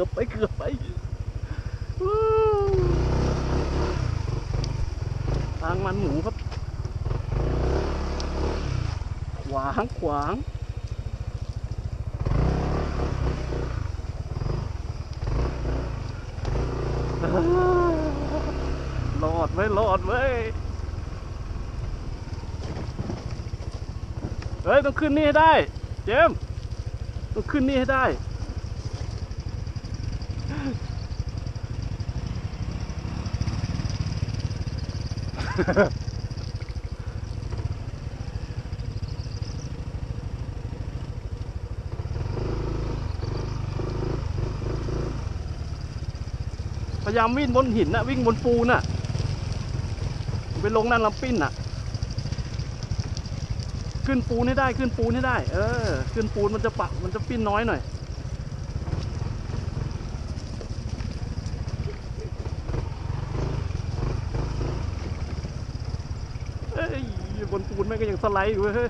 กือบไปเกือบไปวู้ทางมันหมูครับ ขวางขวางรอดไว้รอดไว้เฮ้ย ต้องขึ้นนี่ให้ได้ เจมต้องขึ้นนี่ให้ได้ พยายามวิ่งบนหินนะวิ่งบนปูนน่ะไปลงนั่นลำปิ้นน่ะ ขึ้นปูนให้ได้ขึ้นปูนให้ได้ เออ ขึ้นปูนมันจะปะมันจะปิ้นน้อยหน่อย เอ้ยบ นปูนแม่งก็ยังสไลด์อยู่เว้ยเฮ้ย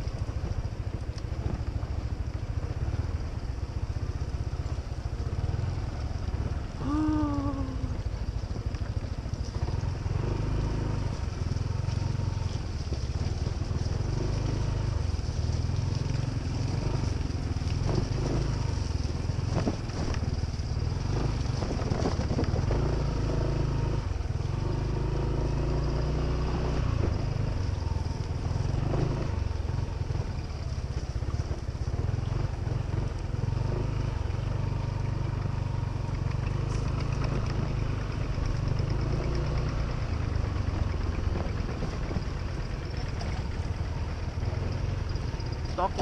ด็อก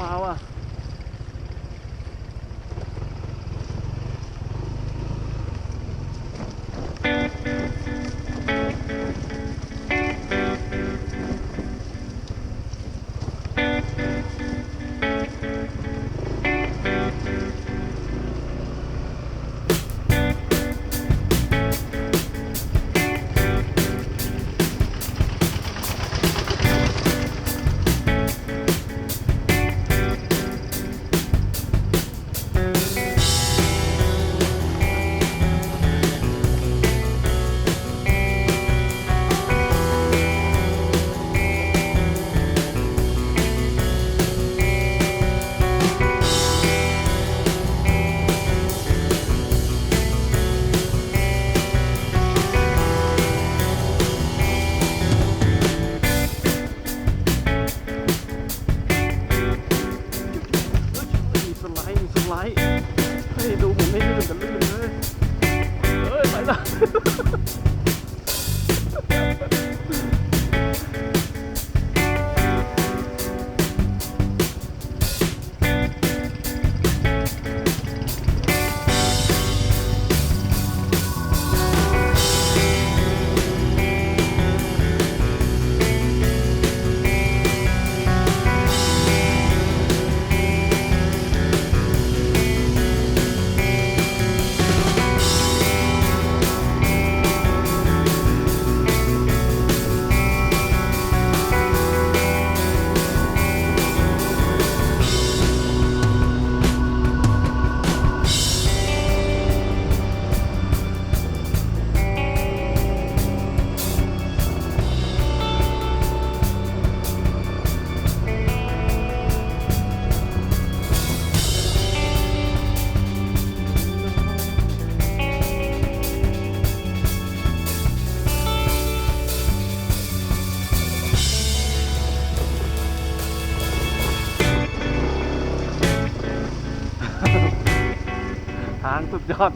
างสุดยอด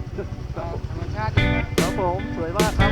ธรรมชาติดีนะครับผมสวยมากครับ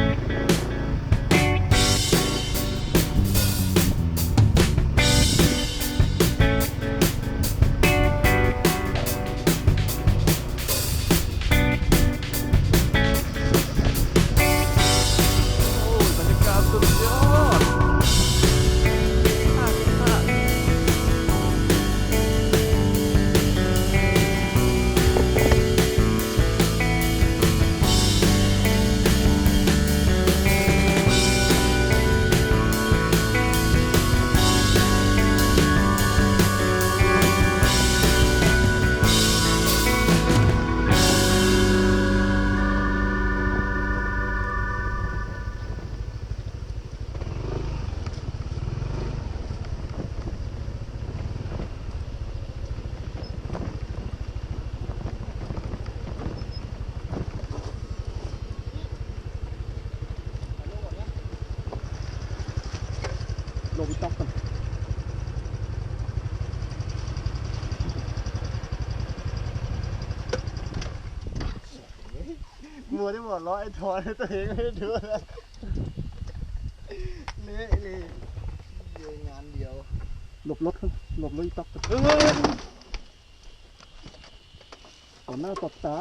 ที่หมดร้อยไอ้ทอนตัวเองไม่ได้ดูแล้วเละเลยเดียงานเดียว หลบรถก่อนหลบรถอีต๊อกก่อนต่อหน้าต่อตา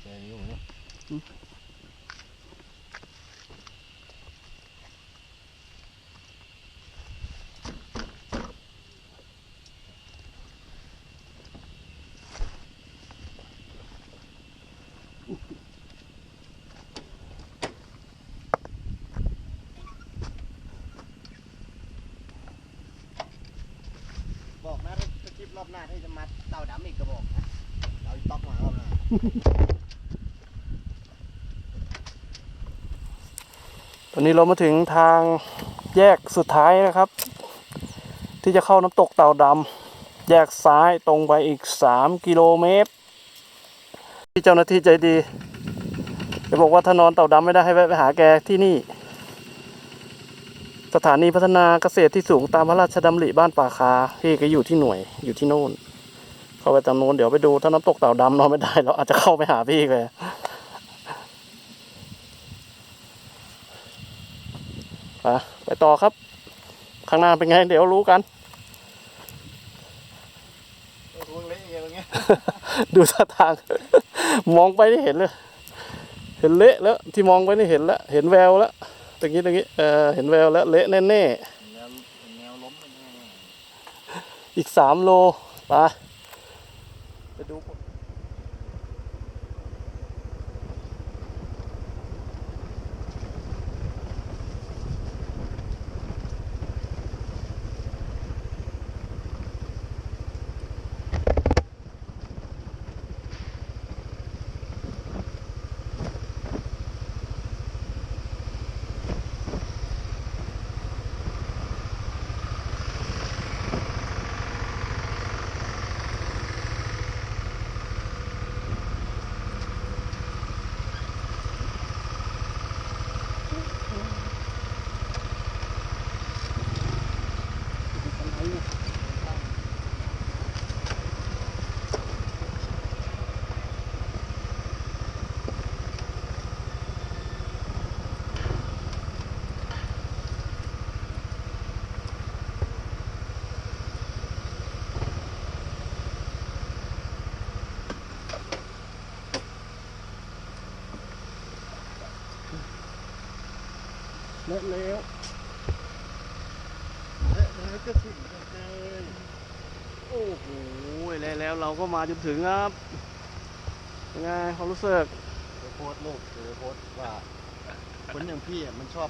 แค่นี้ผม บอกนะถ้าคลิปรอบหน้าที่จะมาเต่าดำอีกกระบอกนะเอาต๊อกมารอบหน้าตอนนี้เรามาถึงทางแยกสุดท้ายนะครับ ที่จะเข้าน้ำตกเต่าดำแยกซ้ายตรงไปอีก 3 กิโลเมตร เจ้าหน้าที่ใจดีจะบอกว่าถ้านอนเต่าดำไม่ได้ให้แวะไปหาแกที่นี่ สถานีพัฒนาเกษตรที่สูงตามพระราชดำริบ้านป่าคาพี่ก็อยู่ที่หน่วยอยู่ที่โน่น เข้าไปตามโน้นเดี๋ยวไปดูถ้าน้ำตกเต่าดำนอนไม่ได้เราอาจจะเข้าไปหาพี่เลยไปไปต่อครับ ข้างหน้าเป็นไง เดี๋ยวรู้กันไอ้พวกเละอย่างเงี้ยดูท่าทาง มองไปนี่เห็นเลย เห็นเละแล้ว ที่มองไปนี่เห็นแล้ว เห็นแววแล้วตรงนี้ตรงนี้เออเห็นแววแล้วเละแน่แนวแนวล้มมันยังไงๆอีกสามโลไปไปดู เละแล้วแล้วก็ถึงเลยโอ้โหเละแล้วเราก็มาจนถึงครับเป็นไงความรู้สึกเดี๋ยวโพสต์ลูกเดี๋ยวโพสต์ว่าคนอย่างพี่อะมันชอบ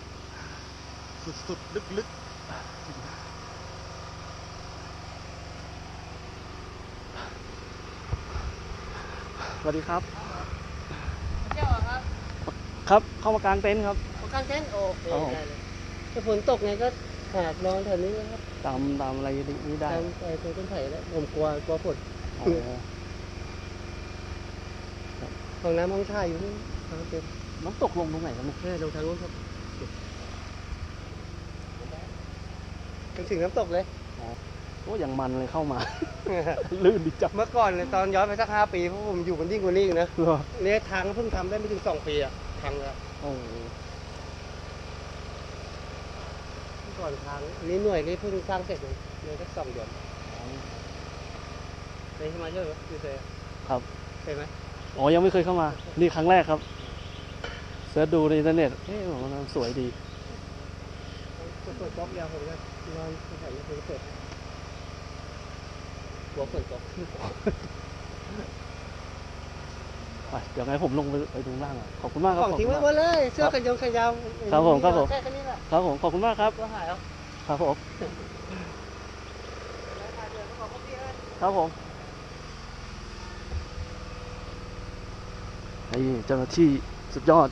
สุดๆลึกสวัสดีครับเจ้าครับ ครับ เข้ามากางเต็นท์ครับ ของกางเต็นท์โอเคครับผม ได้เลยถ้าฝนตกไงก็หาดนอนแถวนี้นะครับตามตามอะไรนี้ได้ตามไปตรงต้นไผ่แล้วผมกลัวกลัวฝน อ๋อห้องน้ำห้องท่าอยู่นี่กางเต็นท์น้ำตกลงตรงไหนครับเนี่ยแม่ลงทางนู้นครับจนถึงน้ำตกเลย โอ้อย่างมันเลยเข้ามา ลื่นดิจับเมื่อก่อนเนี่ยตอนย้อนไปสักห้าปีเพราะผมอยู่กันยิ่งกว่านี้อีกนะเหรอเนี่ยทางเพิ่งทำได้ไม่ถึงสองปีอะทางแล้วโอ้โห เมื่อ ก่อนทางอันนี้หน่วยนี่เพิ่งสร้างเสร็จเลยเนี่ยสักสองเดือนเคยมาเยอะไหมไม่เคยอะครับเคยไหมอ๋อยังไม่เคยเข้ามา นี่ครั้งแรกครับเสิร์ชดูในอินเทอร์เน็ตเอ๊ะมันสวยดีเปิดก๊อกเดียวผมจะนอนใส่ยังเปิดหัวเปิดก๊อก ไปเดี๋ยวไงผมลงไปไปดูล่างอะขอบคุณมากครับของขอบทิ้งคุณไว้มากหมดเลยเสื้อกันยงขยาวครับผมครับผมแค่แค่นี้แหละครับผมขอบคุณมากครับก็หายแล้วครับผมครับผมนี่เจ้าหน้าที่สุดยอด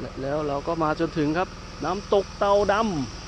และแล้วเราก็มาจนถึงครับ น้ำตกเตาดำ